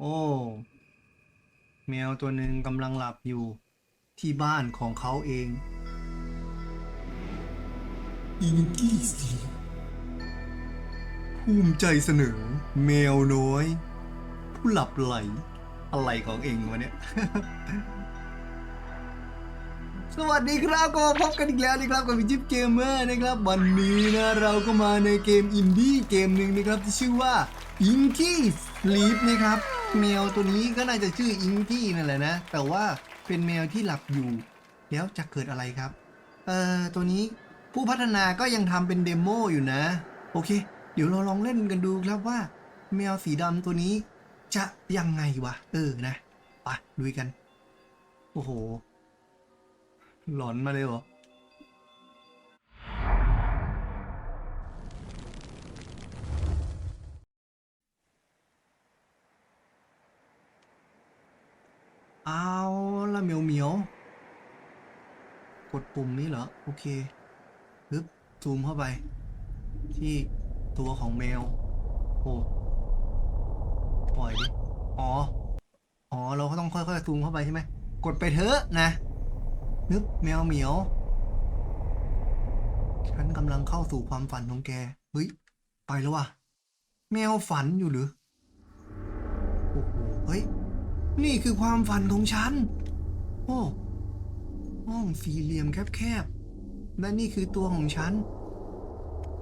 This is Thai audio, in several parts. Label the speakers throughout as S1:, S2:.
S1: โอ้ แมวตัวหนึ่งกำลังหลับอยู่ที่บ้านของเขาเอง อินกี้สีภูมิใจเสนอ แมวน้อย ผู้หลับไหล อะไรของเองวะเนี่ย สวัสดีครับก็มาพบกันอีกแล้วนะครับกับวิจิปเกมเมอร์นะครับ วันนี้นะเราก็มาในเกมอินดี้เกมหนึ่งนะครับที่ชื่อว่า i n k y Sleep นะครับ แมวตัวนี้ก็น่าจะชื่อ i n k y นั่นแหละนะ แต่ว่าเป็นแมวที่หลับอยู่ แล้วจะเกิดอะไรครับ เอ่อ ตัวนี้ผู้พัฒนาก็ยังทำเป็นเดโมอยู่นะ โอเค เดี๋ยวเราลองเล่นกันดูครับว่า แมวสีดำตัวนี้จะยังไงวะ เออนะไปลุยกัน โอ้โห หลอนมาเลยเหรอ เอาละเหมียวเหมียว กด ปุ่มนี้เหรอ โอเคปึ๊บซูมเข้าไป ที่ตัวของแมว โอ้ปล่อยดิอ๋อ อ๋อ เราก็ต้องค่อยๆซูมเข้าไปใช่ไหม กดไปเถอะนะ นึกแมวเหมียว ฉันกำลังเข้าสู่ความฝันของแก เฮ้ย ไปแล้วว่ะ แมวฝันอยู่หรือ โอ้โห เฮ้ย นี่คือความฝันของฉัน โอ้ ห้องสี่เหลี่ยมแคบๆและนี่คือตัวของฉัน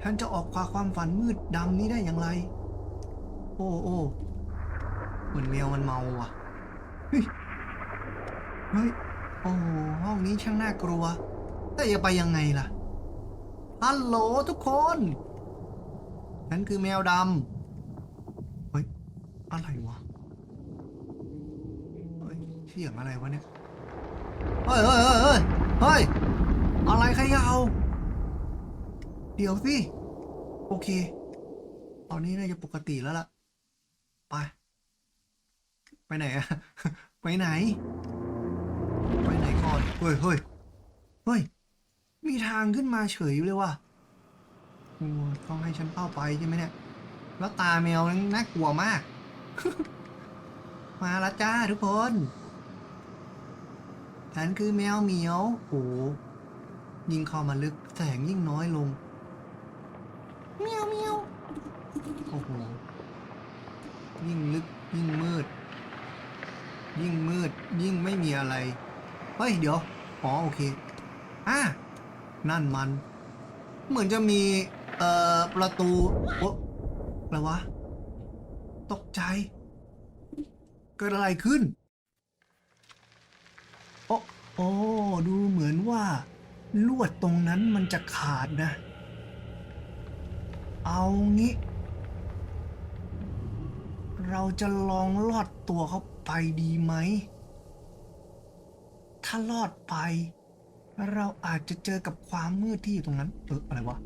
S1: ฉันจะออกจาความฝันมืดดำนี้ได้อย่างไร โอ้โอ้เหมือนแมวมันเมาว่ะ เฮ้ย เฮ้ย โอ้ห้องนี้ช่างน่ากลัว แต่จะไปยังไงล่ะ ฮัลโหลทุกคนฉันคือแมวดำเฮ้ย อะไรวะ เฮ้ยเสียงอะไรวะเนี่ย เฮ้ยเฮ้ยเฮ้ยเฮ้ยเฮ้ยอะไรใครยาวเดี๋ยวสิ โอเค ตอนนี้น่าจะปกติแล้วล่ะ ไป ไปไหนอะไปไหน ไปไหนก่อน เฮ้ยเฮ้ยเฮ้ย มีทางขึ้นมาเฉยเลยว่ะต้องให้ฉันเข้าไปใช่ไหมเนี่ย แล้วตาแมวนั้นน่ากลัวมาก มาละจ้าทุกคน ฉันคือแมวเหมียวโอ้ยิ่งเข้ามาลึกแสงยิ่งน้อยลงเมียวเมียวโอ้โหยิ่งลึกยิ่งมืด ยิ่งมืด ยิ่งไม่มีอะไร เฮ้ย เดี๋ยว อ๋อ โอเค อะ นั่นมัน เหมือนจะมี เอ่อ ประตู โอ๊ะอะไรวะ ตกใจ เกิดอะไรขึ้น โอ้ดูเหมือนว่าลวดตรงนั้นมันจะขาดนะ เอางี้ เราจะลองลอดตัวเข้าไปดีไหม ถ้าลอดไป เราอาจจะเจอกับความมืดที่อยู่ตรงนั้น เอออะไรวะ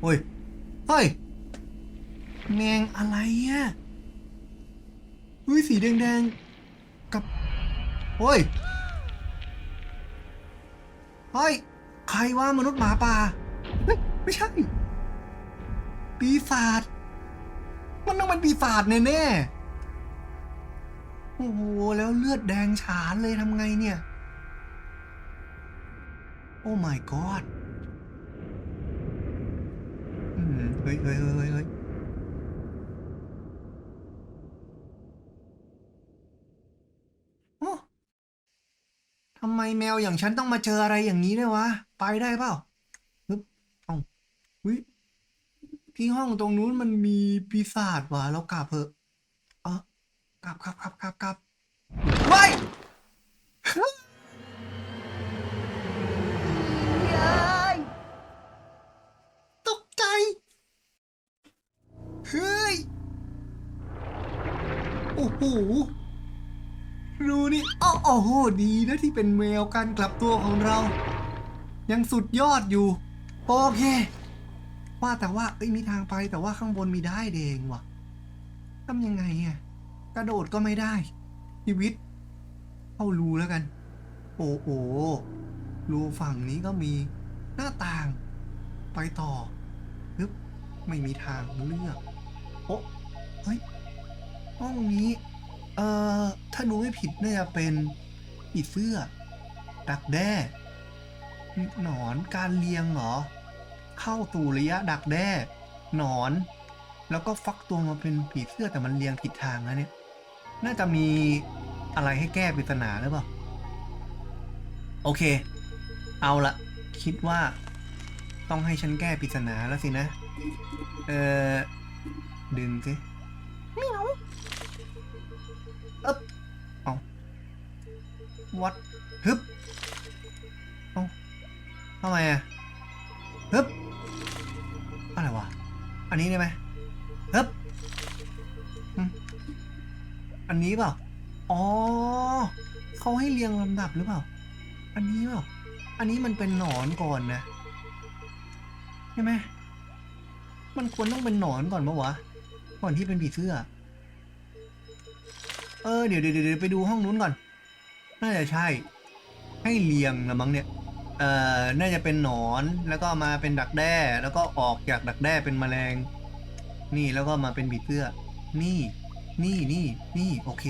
S1: เฮ้ย เฮ้ย แมงอะไรอะเฮ้ยสีแดงๆ กับเฮ้ย เฮ้ย ใครว่ามนุษย์หมาป่าเฮ้ยไม่ใช่ ปีศาจ มันต้องเป็นปีศาจแน่ๆ โอ้โห แล้วเลือดแดงฉานเลยทำไงเนี่ย โอ้ my god เฮ้ยเฮ้ยเฮ้ยเฮ้ยเฮ้ยโอ้ทำไมแมวอย่างฉันต้องมาเจออะไรอย่างนี้ด้วยวะ ไปได้เปล่าฮึบเอ้าวิที่ห้องตรงนู้นมันมีปีศาจว่ะเรากลับเถอะเออกลับกลับกลับกลับกลับเฮ้ยยายตกใจ เฮ้ย โอ้โห รูนี่อ้อโอ้โหดีนะที่เป็นแมวการกลับตัวของเรา ยังสุดยอดอยู่ โอเค ว่าแต่ว่าเอ้ยมีทางไปแต่ว่าข้างบนมีได้เดงว่ะทำยังไงอะกระโดดก็ไม่ได้ ชีวิต เข้ารูแล้วกัน โอ้โหรูฝั่งนี้ก็มีหน้าต่าง ไปต่อปึ๊บไม่มีทางเลือกโอ้เฮ้ยห้องนี้ เอ่อ ถ้าดูไม่ผิดน่าจะเป็นผีเสื้อดักแด้หนอนการเลียงเหรอ เข้าสู่ระยะดักแด้ หนอน แล้วก็ฟักตัวมาเป็นผีเสื้อแต่มันเลียงผิดทางนะเนี่ย น่าจะมีอะไรให้แก้ปริศนาหรือเปล่า โอเค เอาละคิดว่าต้องให้ฉันแก้ปริศนาแล้วสินะ เออดึงสิไม่เอา วัดฮึบเอาทำไมอะฮึบอะไรวะ อันนี้ได้ไหมฮึบอันนี้เปล่า อ๋อ เขาให้เรียงลำดับหรือเปล่า อันนี้เปล่า อันนี้มันเป็นหนอนก่อนนะ ใช่ไหม มันควรต้องเป็นหนอนก่อนปะวะ ก่อนที่เป็นผีเสื้อ เออ เดี๋ยวเดี๋ยวเดี๋ยวไปดูห้องนู้นก่อน น่าจะใช่ ให้เรียงนะมั้งเนี่ย เอ่อ น่าจะเป็นหนอน แล้วก็มาเป็นดักแด้ แล้วก็ออกจากดักแด้เป็นแมลง นี่แล้วก็มาเป็นผีเสื้อ นี่ นี่นี่ นี่ โอเค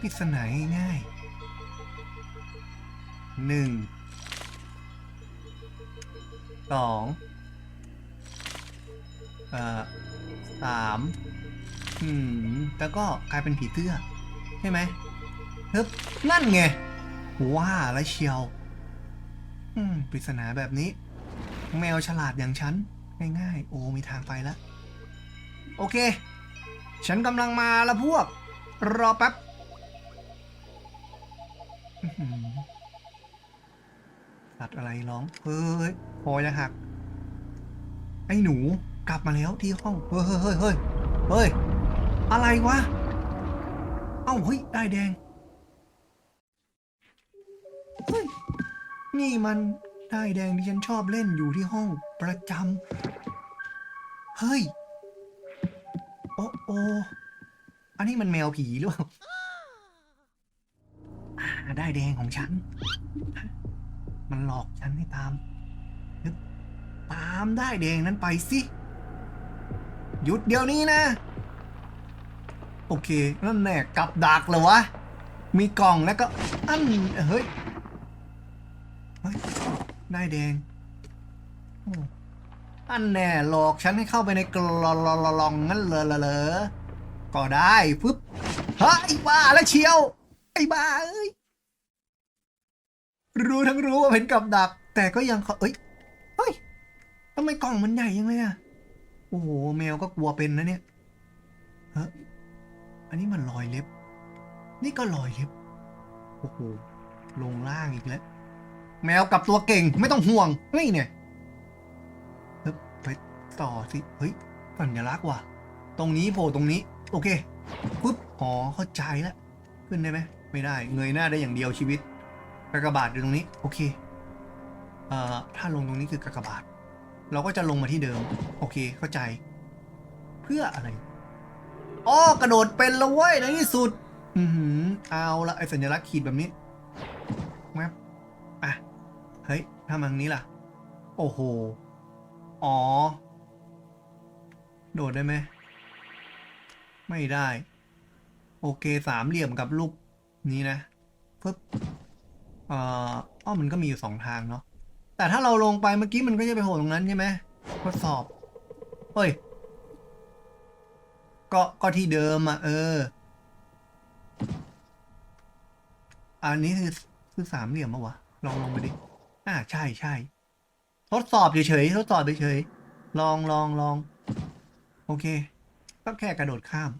S1: ปริศนาง่ายหนึ่ง สองเอ่อสามอืม แล้วก็กลายเป็นผีเสื้อ ใช่ไหม ฮึบนั่นไง ว่าแล้วเชียว อืม ปริศนาแบบนี้ แมวฉลาดอย่างฉัน ง่ายๆ โอ้มีทางไปแล้ว โอเค ฉันกำลังมาล้วพวก รอแป๊บอื้อหือสัตว์อะไรร้อง เฮ้ยพอจะหัก ไอ้หนูกลับมาแล้วที่ห้อง เฮ้ยเฮ้ยเฮ้ยเฮ้ยเฮ้ยอะไรวะ เอ้าเฮ้ยได้แดง นี่มันได้แดงที่ฉันชอบเล่นอยู่ที่ห้องประจำ เฮ้ย โอ้โออันนี้มันแมวผีหรือเปล่าได้แดงของฉัน มันหลอกฉันให้ตาม ตามได้แดงนั้นไปสิ หยุดเดี๋ยวนี้นะ โอเค นั่นแน่กับดักเหรอวะ มีกล่องแล้วก็อันเฮ้ย ได้แดงอันแน่หลอกฉันให้เข้าไปในกลอลองงั้นเลยเหรอก็ได้ปึ๊บฮะไอ้บ้าแล้วเชียว ไอ้บ้าเอ้ย รู้ทั้งรู้ว่าเป็นกับดัก แต่ก็ยังขอเอ้ย เฮ้ยทำไมกล่องมันใหญ่ยังเลยอะโอ้โห แมวก็กลัวเป็นนะเนี่ยเฮ้ยอันนี้มันรอยเล็บ นี่ก็รอยเล็บ โอ้โห ลงล่างอีกแล้ว แมวกลับตัวเก่งไม่ต้องห่วงนี่เนี่ยไปต่อสิเฮ้ยสัญลักษณ์ว่ะ ตรงนี้โผล่ตรงนี้ โอเคปุ๊บอ๋อเข้าใจแล้วขึ้นได้ไหมไม่ได้เงยหน้าได้อย่างเดียวชีวิตกากบาทอยู่ตรงนี้ โอเคเอ่อถ้าลงตรงนี้คือกากบาท เราก็จะลงมาที่เดิม โอเคเข้าใจ เพื่ออะไรอ๋อกระโดดเป็นแล้วเว้ยในที่สุด อือหือเอาละไอสัญลักษณ์ขีดแบบนี้ เฮ้ยถ้ามันทางนี้ล่ะ โอ้โห อ๋อ โดดได้ไหม ไม่ได้ โอเคสามเหลี่ยมกับลูกนี้นะปึ๊บเอ่ออ้อมันก็มีอยู่สองทางเนาะ แต่ถ้าเราลงไปเมื่อกี้มันก็จะไปโผล่ตรงนั้นใช่ไหมทดสอบ เฮ้ย ก็ ก็ที่เดิมอะ เออ อันนี้คือ คือสามเหลี่ยมปะวะ ลองลงไปดิ อ่าใช่ใช่ทดสอบเฉยๆทดสอบเฉยๆลองลองลองโอเค ก็แค่กระโดดข้าม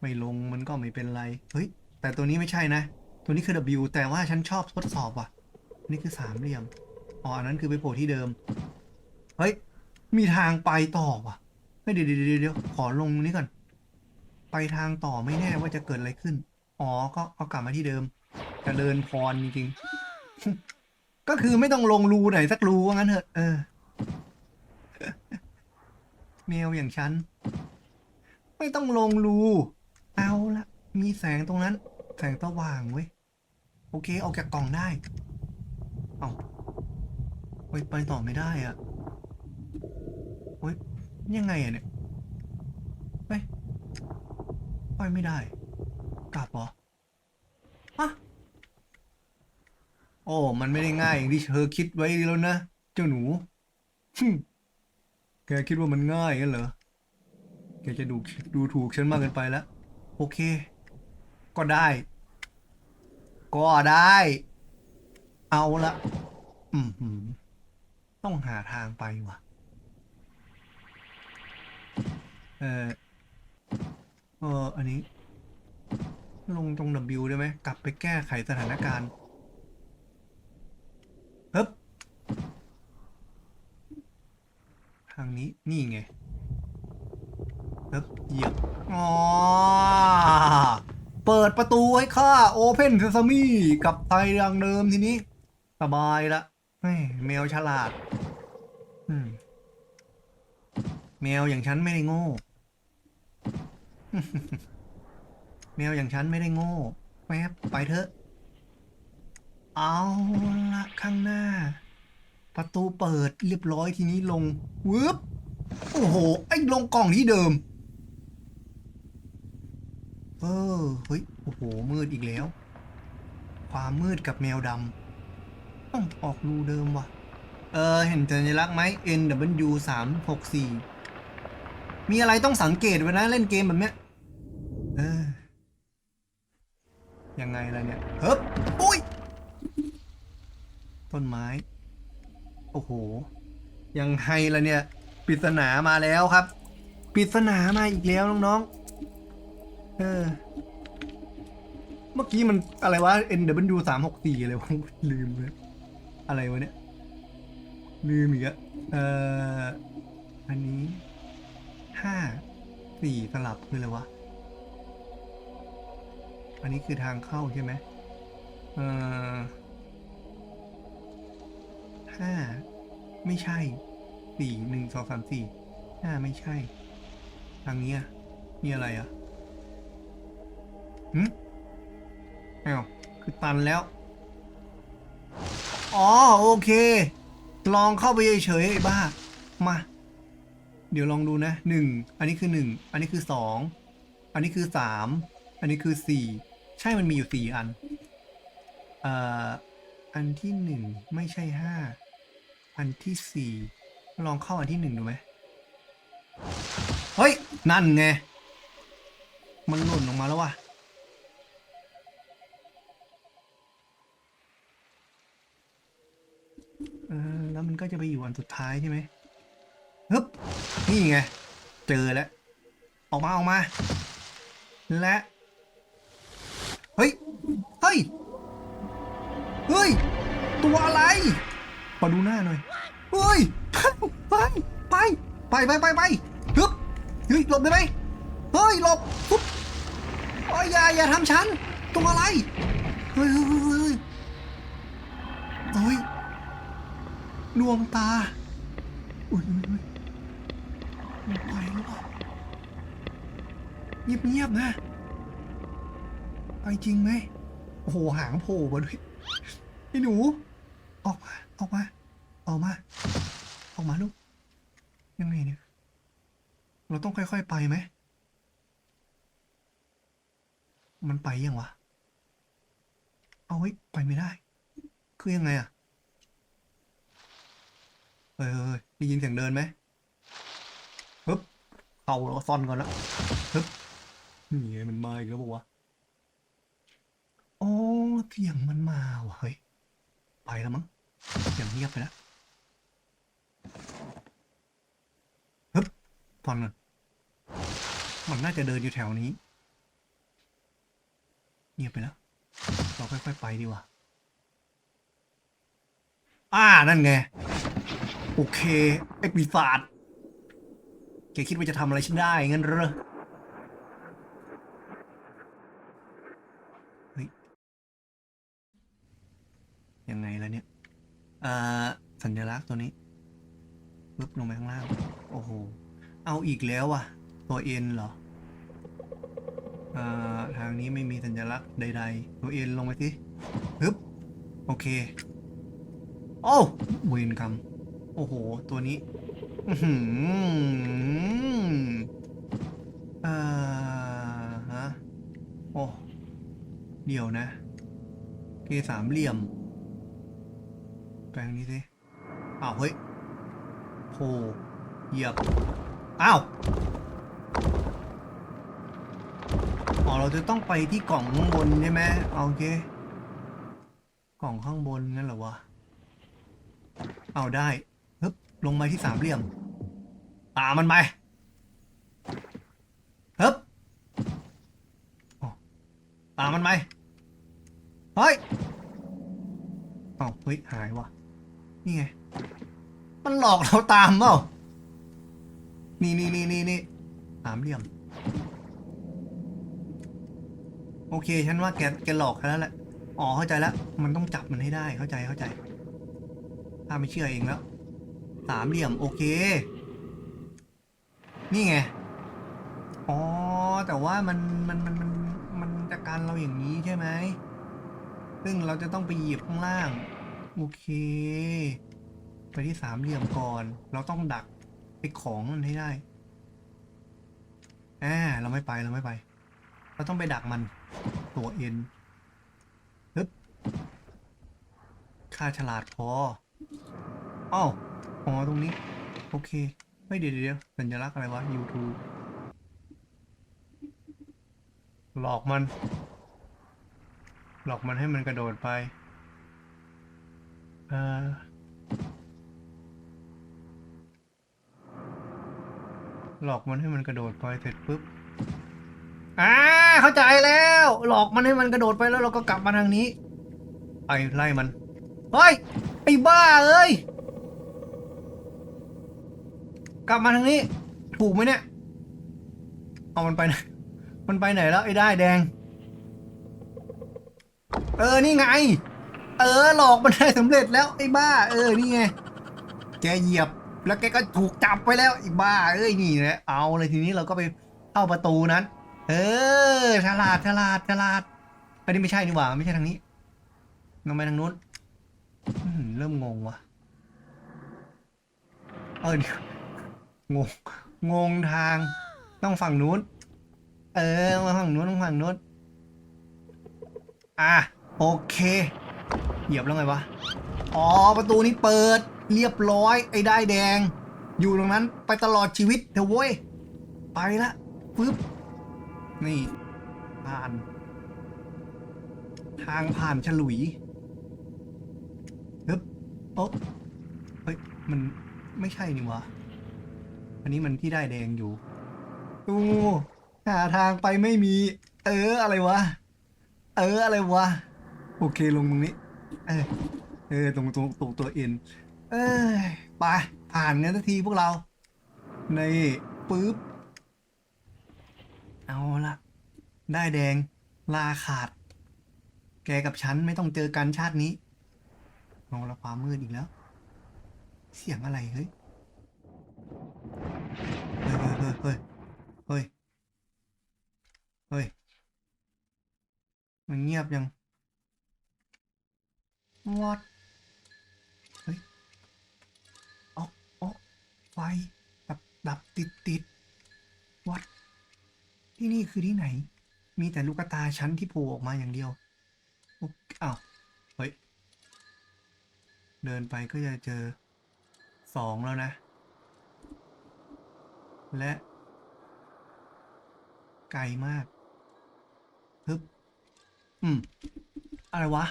S1: ไม่ลงมันก็ไม่เป็นไร เฮ้ย แต่ตัวนี้ไม่ใช่นะ ตัวนี้คือ W แต่ว่าฉันชอบทดสอบว่ะ นี่คือสามเหลี่ยมอ๋ออันนั้นคือไปโผล่ที่เดิม เฮ้ย มีทางไปต่อว่ะเฮ้ยเดี๋ยวเดี๋ยวเดี๋ยวขอลงนี้ก่อน ไปทางต่อไม่แน่ว่าจะเกิดอะไรขึ้น อ๋อ ก็เอากลับมาที่เดิมเจะเดินพรจริงๆ ก็คือไม่ต้องลงรูไหนสักรูว่างั้นเถอะเออแมวอย่างฉัน ไม่ต้องลงรู เอาละมีแสงตรงนั้น แสงสว่างเว้ย โอเคออกจากกล่องได้ เอาเฮ้ยไปต่อไม่ได้อะเฮ้ยยังไงอะเนี่ยเฮ้ยไปไม่ได้ กลับเหรอฮะ โอ้ มันไม่ได้ง่ายอย่างที่เธอคิดไว้แล้วนะ เจ้าหนูฮึแกคิดว่ามันง่ายกันเหรอ แกจะดูดูถูกฉันมากเกินไปแล้ว โอเค ก็ได้ ก็ได้ เอาละอืมหืมต้องหาทางไปว่ะ เออเอออันนี้ ลงตรง W ได้ไหม กลับไปแก้ไขสถานการณ์ฮึบ ทางนี้นี่ไงฮึบเหยียบอ๋อเปิดประตูให้ข้าโอเพนเซซามีกลับไปดังเดิมทีนี้ สบายละแม่แมวฉลาดมแมวอย่างฉันไม่ได้โง่แมวอย่างฉันไม่ได้โง่แป๊บไปเถอะ เอาละข้างหน้า ประตูเปิดเรียบร้อยทีนี้ลงวืบโอ้โห ไอ้ลงกล่องที่เดิม เออ เฮ้ย โอ้โห มืดอีกแล้ว ความมืดกับแมวดำต้องออกรูเดิมว่ะ เออ เห็นสัญลักษณ์ไหม NW สามหกสี่มีอะไรต้องสังเกตไว้นะเล่นเกมแบบเนี้ย เออ ยังไงล่ะเนี่ยเฮ้บอุ้ย ต้นไม้ โอ้โห ยังไงล่ะเนี่ยปริศนามาแล้วครับปริศนามาอีกแล้วน้องๆ เออ เมื่อกี้มันอะไรวะ NW สามหกสี่อะไรวะ ลืมเลย อะไรวะเนี่ย ลืมอีกอะเอ่อ อันนี้ห้าสี่สลับคืออะไรวะ อันนี้คือทางเข้าใช่ไหมเอ่อ ห้าไม่ใช่สี่หนึ่งสองสามสี่ห้าไม่ใช่ ทางนี้อะมีอะไรอะหืมอ้าวคือตันแล้ว อ๋อ โอเค ลองเข้าไปเฉยๆไอ้บ้า มา เดี๋ยวลองดูนะหนึ่งอันนี้คือหนึ่งอันนี้คือสองอันนี้คือสามอันนี้คือสี่ใช่มันมีอยู่สี่อัน เอ่อ อันที่หนึ่งไม่ใช่ห้า อันที่สี่ลองเข้าอันที่หนึ่งดูไหมเฮ้ย นั่นไง มันหล่นออกมาแล้ววะแล้วมันก็จะไปอยู่อันสุดท้ายใช่ไหมฮึบนี่ไง เจอแล้ว ออกมาออกมา และ เฮ้ย เฮ้ย เฮ้ย ตัวอะไร มาดูหน้าหน่อยเฮ้ยไปไปไปไปไปไปฮึบเฮ้ยหลบได้ไหมเฮ้ยหลบปุ๊บโอ้ยอย่าอย่าทำฉันตัวอะไรเฮ้ยเฮ้ยเฮ้ยเฮ้ยเฮ้ยดวงตาอุ้ยอุ้ยอุ้ยมันไปหรือเปล่าเงียบๆนะไปจริงไหมโอ้โหหางโผล่มาด้วยไอ้หนู ออกมา ออกมา ออกมา ออกมาลูก ยังไงเนี่ย เราต้องค่อยๆไปไหม มันไปยังวะ เอาไว้ไปไม่ได้ คือยังไงอะเฮ้ยเฮ้ยได้ยินเสียงเดินไหมฮึบเข่าเราซ่อนก่อนและฮึบนี่มันมาอีกแล้วบอกว่าอ๋อเสียงมันมาว่ะเฮ้ย ไปแล้วมั้ง เสียงเงียบไปแล้วฮึบซ่อนก่อนมันน่าจะเดินอยู่แถวนี้ เงียบไปแล้ว เราค่อยๆไปดีกว่า อ่า นั่นไง โอเคไอ้ปีศาจแกคิดว่าจะทำอะไรฉันได้งั้นเหรอ เฮ้ย ยังไงล่ะเนี่ยเอ่อสัญลักษณ์ตัวนี้ปึ๊บลงไปข้างล่าง โอ้โห เอาอีกแล้วอะตัวเอ็นเหรออ่อทางนี้ไม่มีสัญลักษณ์ใด ๆ ตัวเอ็นลงไปสิปึ๊บโอเค โอ้เวรกรรมโอ้โห ตัวนี้อือหือเอ่อฮะเดี๋ยวนะ เกสามเหลี่ยม แปลงนี้สิอ้าว เฮ้ยโผเหยียบ อ้าว อ๋อ เราจะต้องไปที่กล่องข้างบนใช่ไหมโอเค กล่องข้างบนนั่นเหรอวะ เอาได้ฮึบลงมาที่สามเหลี่ยมตามันไปฮึบตามมันไปเฮ้ย เอ้าเฮ้ย หายวะ นี่ไง มันหลอกเราตามเปล่า นี่นี่นี่นี่นี่สามเหลี่ยม โอเค ฉันว่าแกแกหลอกแค่แล้วแหละ อ๋อเข้าใจแล้ว มันต้องจับมันให้ได้เข้าใจเข้าใจ ถ้าไม่เชื่อเองแล้ว สามเหลี่ยม โอเค นี่ไง อ๋อ แต่ว่ามันมันมันมันมันจะการเราอย่างนี้ใช่ไหมซึ่งเราจะต้องไปหยิบข้างล่าง โอเค ไปที่สามเหลี่ยมก่อน เราต้องดักไอ้ของมันให้ได้อ่าเราไม่ไปเราไม่ไป เราต้องไปดักมัน ตัวเอ็นฮึบค่าฉลาดพออ้าวอ๋อตรงนี้ โอเคไม่เดี๋ยวเดี๋ยวสัญลักษณ์อะไรวะ YouTube หลอกมัน หลอกมันให้มันกระโดดไป อ่อหลอกมันให้มันกระโดดไปเสร็จปุ๊บ อ่า เข้าใจแล้ว หลอกมันให้มันกระโดดไปแล้วเราก็กลับมาทางนี้ไปไล่มัน เฮ้ย ไอ้บ้าเอ้ย กลับมาทางนี้ ถูกไหมเนี่ย เอามันไปไหนมันไปไหนแล้วไอ้ได้แดง เออ นี่ไง เออหลอกมันได้สำเร็จแล้วไอ้บ้า เออนี่ไงแกเหยียบแล้วแกก็ถูกจับไปแล้วไอ้บ้า เอ้ยนี่แหละเอาเลยทีนี้เราก็ไปเข้าประตูนั้น เออฉลาดฉลาดฉลาดอันนี้ไม่ใช่นี่หว่าไม่ใช่ทางนี้ลงไปทางนู้นเริ่มงงว่ะเอองงงงทาง ต้องฝั่งนู้น เออมาฝั่งนู้นต้องฝั่งนู้นอะโอเค เหยียบแล้วไงวะ อ๋อ ประตูนี้เปิด เรียบร้อย ไอ้ได้แดง อยู่ตรงนั้นไปตลอดชีวิตเถอะเว้ย ไปละปึ๊บ นี่ ผ่าน ทางผ่านฉลุยฮึบโอ๊ะเฮ้ย มันไม่ใช่นี่วะ อันนี้มันที่ได้แดงอยู่ดูหาทางไปไม่มี เอออะไรวะ เอออะไรวะ โอเคลงตรงนี้ เออเออตรงตรงตรงตัวเอ็นเออไปผ่านกันสักทีพวกเรา ในปึ๊บ เอาละได้แดง ลาขาด แกกับฉันไม่ต้องเจอกันชาตินี้เอาละความมืดอีกแล้ว เสียงอะไรเฮ้ย เฮ้ยเฮ้ยเฮ้ยเฮ้ยเฮ้ยมันเงียบยัง what เฮ้ยอ๋ออ๋อไฟดับดับติดติด what ที่นี่คือที่ไหน มีแต่ลูกตาฉันที่โผล่ออกมาอย่างเดียวอ๊ะอ้าวเฮ้ย เดินไปก็จะเจอสองแล้วนะ และ ไกลมากฮึบอืม อะไรวะ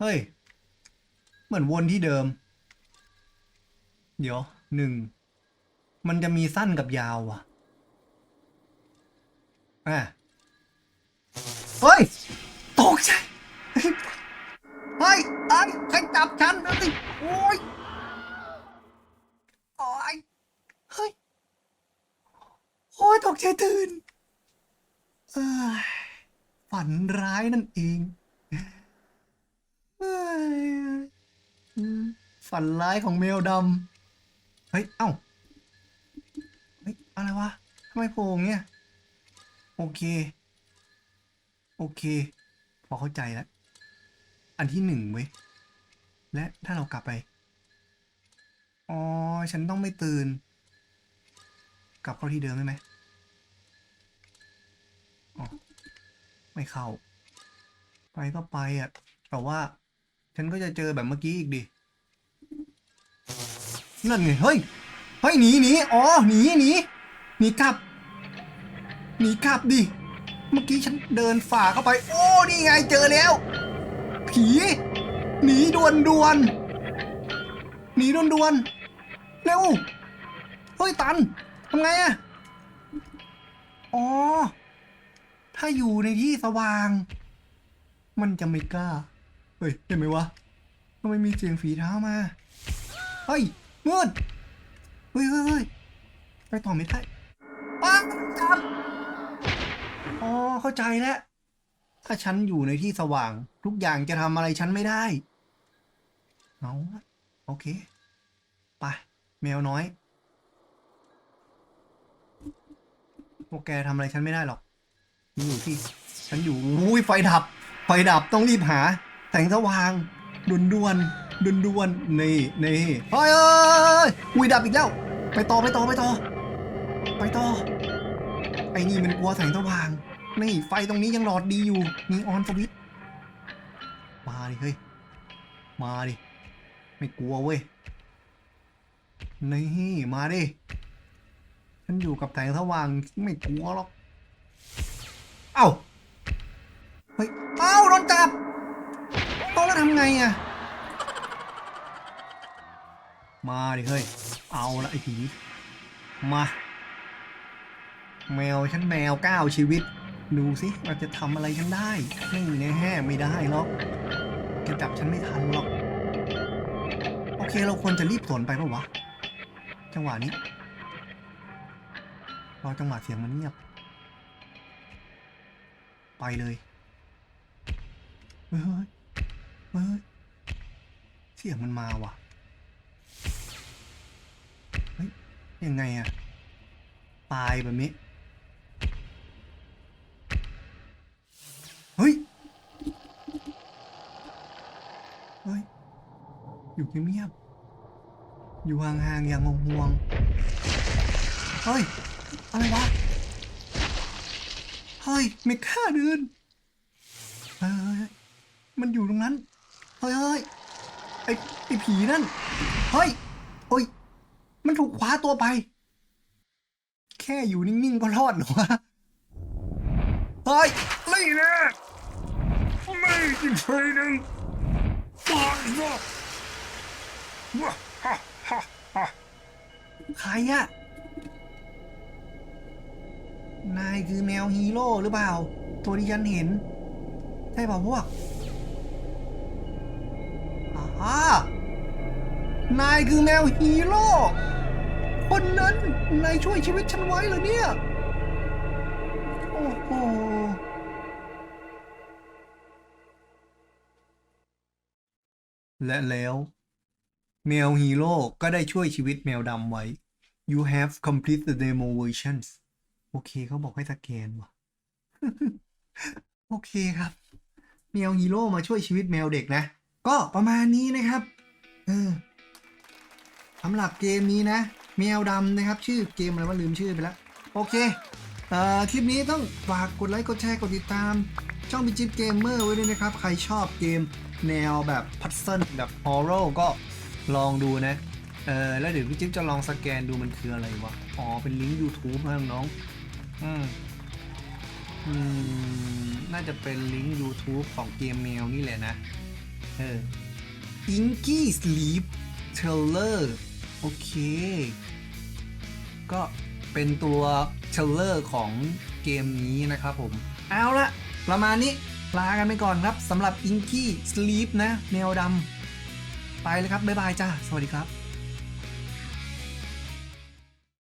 S1: เฮ้ย เหมือนวนที่เดิม เดี๋ยวหนึ่ง มันจะมีสั้นกับยาวว่ะ อะ เฮ้ย ตกใจเฮ้ยไอ้ยใครจับฉันนะสิโอ้ยโอ้ยเฮ้ย โอ้ย ตกใจตื่น เอ้ยฝันร้ายนั่นเอง ฝันร้ายของแมวดำ เฮ้ย เอ้า เฮ้ย อะไรวะ ทำไมโผล่งเงี้ยโอเค โอเค พอเข้าใจแล้ว อันที่หนึ่งเว้ย และถ้าเรากลับไป อ๋อ ฉันต้องไม่ตื่น กลับเข้าที่เดิมได้ไหมอ๋อ ไม่เข้า ไปก็ไปอะ แต่ว่า ฉันก็จะเจอแบบเมื่อกี้อีกดิ นั่นไง เฮ้ย เฮ้ยหนีหนีอ๋อหนีหนีหนีกลับ หนีกลับดิ เมื่อกี้ฉันเดินฝ่าเข้าไป โอ้ นี่ไงเจอแล้ว ผี หนีด่วนด่วนหนีด่วนด่วนเร็ว เฮ้ยตัน ทำไงอะอ๋อ ถ้าอยู่ในที่สว่าง มันจะไม่กล้า เฮ้ย เห็นไหมวะทำไมมีเสียงฝีเท้ามา เฮ้ยมืดเฮ้ยเฮ้ยไปต่อไม่ได้ป้าจับอ๋อ เข้าใจแล้ว ถ้าฉันอยู่ในที่สว่าง ทุกอย่างจะทำอะไรฉันไม่ได้ เอาโอเค ไป แมวน้อยพวกแกทำอะไรฉันไม่ได้หรอกฉันอยู่ที่ ฉันอยู่อุ้ยไฟดับ ไฟดับต้องรีบหา แสงสว่างด่วนดวนด่วนดวนนี่นี่เฮ้ยเฮ้ยอุ้ยดับอีกแล้ว ไปต่อไปต่อไปต่อไปต่อไอ้นี่มันกลัวแสงสว่าง นี่ไฟตรงนี้ยังหลอดดีอยู่มีออนสวิตมาดิเฮ้ยมาดิไม่กลัวเว้ยนี่มาดิฉันอยู่กับแสงสว่างไม่กลัวหรอกเอ้าเฮ้ยเอ้าโดนจับ ต้องแล้วทำไงอะมาดิเฮ้ย เอาละไอ้ผี มา แมวฉันแมวเก้าชีวิต ดูสิเราจะทำอะไรฉันได้ ไม่แน่ไม่ได้หรอกแกจับฉันไม่ทันหรอก โอเคเราควรจะรีบสวนไปปะวะ จังหวะนี้รอจังหวะเสียงมันเงียบ ไปเลยเฮ้ย เฮ้ยเฮ้ยเสียงมันมาว่ะ เฮ้ย ยังไงอะตายแบบนี้ เฮ้ย เฮ้ย อยู่เงียบๆอยู่ห่างๆอย่างห่วงๆเฮ้ย อะไรวะ เฮ้ย ไม่กล้าเดินเฮ้ยมันอยู่ตรงนั้น เฮ้ยเฮ้ยไอ้ไอ้ผีนั่น เฮ้ยเฮ้ย มันถูกคว้าตัวไป แค่อยู่นิ่งๆก็รอดหรอวะเฮ้ยไม่นะไม่จริงๆหนึ่งตายซะว้าฮ่าฮ่าฮ่าใครอะนายคือแมวฮีโร่หรือเปล่า ตัวที่ฉันเห็น ใช่เปล่าพวก อ่านายคือแมวฮีโร่ คนนั้น นายช่วยชีวิตฉันไว้เหรอเนี่ย โอ้โห และแล้ว แมวฮีโร่ก็ได้ช่วยชีวิตแมวดำไว้ You have completed the demo versions โอเคเขาบอกให้สแกนว่ะ โอเคครับ แมวฮีโร่มาช่วยชีวิตแมวเด็กนะ ก็ประมาณนี้นะครับเออสำหรับเกมนี้นะ แมวดำนะครับ ชื่อเกมอะไรว่าลืมชื่อไปแล้ว โอเคเอ่อคลิปนี้ต้องฝากกดไลค์กดแชร์กดติดตาม ช่องบิจิปเกมเมอร์ไว้ด้วยนะครับ ใครชอบเกมแนวแบบพัซเซิลแบบฮอร์โรก็ลองดูนะเออแล้วเดี๋ยวพี่จิ๊บจะลองสแกนดูมันคืออะไรวะ อ๋อ เป็นลิงก์ YouTube นะน้อง อืม อืม น่าจะเป็นลิงก์ YouTube ของเกมแมวนี่แหละนะ เออ Inky Sleep Trailer โอเค ก็เป็นตัวเทรลเลอร์ของเกมนี้นะครับผม เอาละประมาณนี้ลากันไปก่อนครับสำหรับ Inky Sleep นะ แมวดำไปเลยครับ บ๊ายบายจ้า สวัสดีครับ